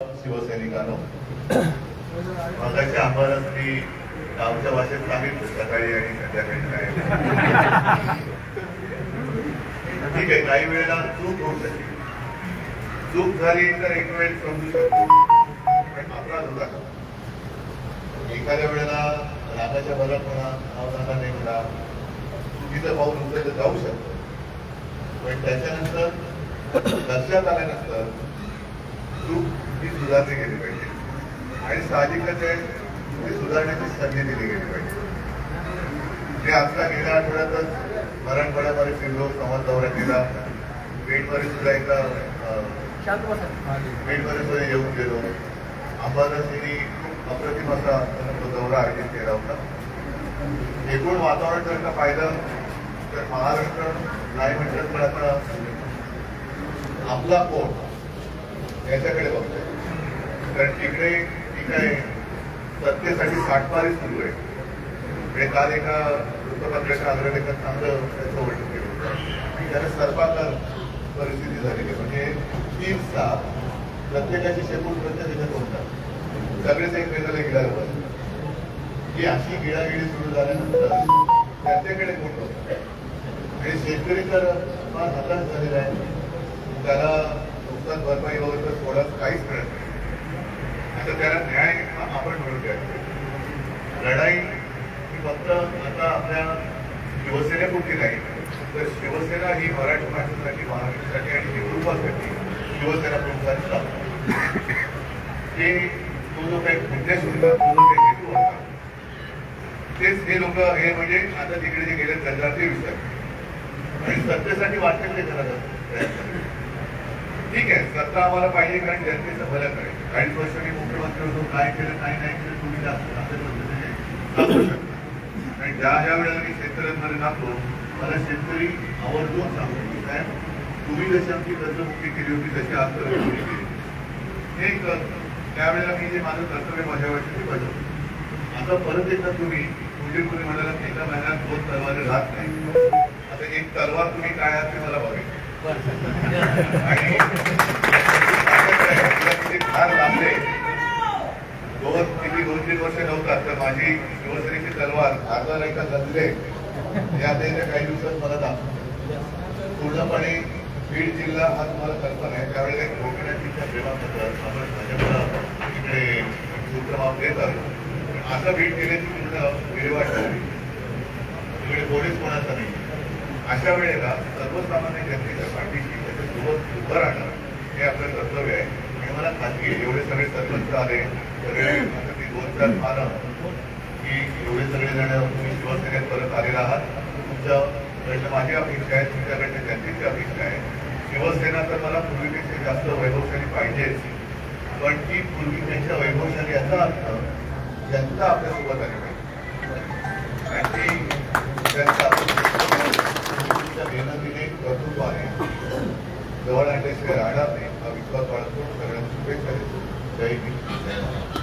शिवसैनिकांनो मगाशी आम्हाला ती गावच्या भाषेत सांगितलं सकाळी आणि संध्याकाळी काय ठीक आहे काही वेळेला चूक होऊ शकते. चूक झाली तर एक वेळ समजू शकतो. पण अपराध होता का एखाद्या वेळेला रागाच्या भरात म्हणा भावनाला नाही म्हणा चुकीचं पाऊल उचललं जाऊ शकतं. पण त्याच्यानंतर लक्षात आल्यानंतर चूक ती सुधारली गेली पाहिजे. आणि साहजिकच आहे ती सुधारण्याची संधी दिली गेली पाहिजे. मी आता गेल्या आठवड्यातच मराठवाड्यामध्ये फिरलो संवाद दौरा केला पेठमध्ये सुद्धा एकदा अं, पेठमध्ये सुद्धा येऊन गेलो. अंबादासनी खूप अप्रतिम असा तो दौरा आयोजित केला होता. एकूण वातावरण जर का पाहिलं तर महाराष्ट्र नाही म्हटलं पण आता आपला कोण याच्याकडे बघतोय. कारण तिकडे ठीक आहे सत्तेसाठी साठमारी सुरू आहे. म्हणजे काल एका वृत्तपत्राच्या अग्रलेखात चांगलं त्याचं वर्णन केलं होतं. त्याला सर्वांतर परिस्थिती झालेली आहे. म्हणजे तीन साप प्रत्येकाची शेपूट प्रत्येक होतात. सगळेच एकमेकाला गिळायला पाहिजे ही अशी गिळागिळी सुरू झाल्यानंतर त्यांच्याकडे कोण होतं आणि शेतकरी तर फार हताश झालेला आहे. त्याला नुकसान भरपाई वगैरे तर थोडं काहीच मिळत नाही आता त्याला न्याय हा आपण मिळून द्यायचा लढाई ही फक्त आता आपल्या शिवसेनेपुरती नाही. तर शिवसेना ही मराठी माणसासाठी महाराष्ट्रासाठी आणि हिंदुत्वासाठी शिवसेना प्रमुखांनी लागतो ते तो जो काही उद्देश होता तो जो काही हेतू होता तेच हे लोक हे म्हणजे आता तिकडे जे गेले त्यांना ते आणि सत्तेसाठी वाटेल ते करत प्रयत्न ठीक आहे सत्ता आम्हाला पाहिजे कारण जनतेचं भलं करेल. काही वर्ष मी मुख्यमंत्री होतो काय केलं काय नाही केलं तुम्ही जास्त चांगल्या पद्धतीने सांगू शकता. आणि ज्या ज्या वेळेला मी शेतकऱ्यांमध्ये जातो मला शेतकरी आवर्जून सांगतो की साहेब तुम्ही जशी आमची कर्जमुक्ती केली होती तशी आज कर्जमुक्ती केली. हे कर त्यावेळेला मी जे माझं कर्तव्य बजावायचं ते बजावतो आता परत एकदा तुम्ही म्हणजे कोणी म्हणाला एका महिन्यात दोन तलवारी राहत नाही. आता एक तलवार तुम्ही काय आहात ते मला बघायचं. फार लांबले दोन किती दोन तीन वर्ष नव्हतात तर माझी शिवसेनेची तलवार अर्धा एका लढले हे आता काही दिवसात मला दाखवतो पूर्णपणे बीड जिल्हा हा तुम्हाला कल्पना आहे. त्यावेळेला एक प्रेमाबद्दल आपण भाजपला इकडे सूत्रमाप देत असं बीड जिल्ह्याची पूर्ण विल्हेवाट झाली इकडे पोलीस कोणाचा नाही. अशा वेळेला सर्वसामान्य जनतेच्या पाठीशी त्याच्यासोबत उभं राहणं हे आपलं कर्तव्य आहे. आणि मला खात्री आहे एवढे सगळे सरपंच आले सगळे आता ती दोन चार पानं की एवढे सगळे जण तुम्ही शिवसेनेत परत आलेला आहात. तुमचं प्रश्न माझी अपेक्षा आहे तुमच्याकडच्या जनतेची अपेक्षा आहे. शिवसेना तर मला पूर्वीपेक्षा जास्त वैभवशाली पाहिजेच. पण ती पूर्वीपेक्षा वैभवशाली याचा अर्थ जनता आपल्यासोबत आली पाहिजे. आणि जनता देणं दिले कर्तृत्व आहे. जवळ आणल्याशिवाय राहणार नाही. हा विश्वास बाळगतो सगळ्यांना शुभेच्छा देतो जय हिंद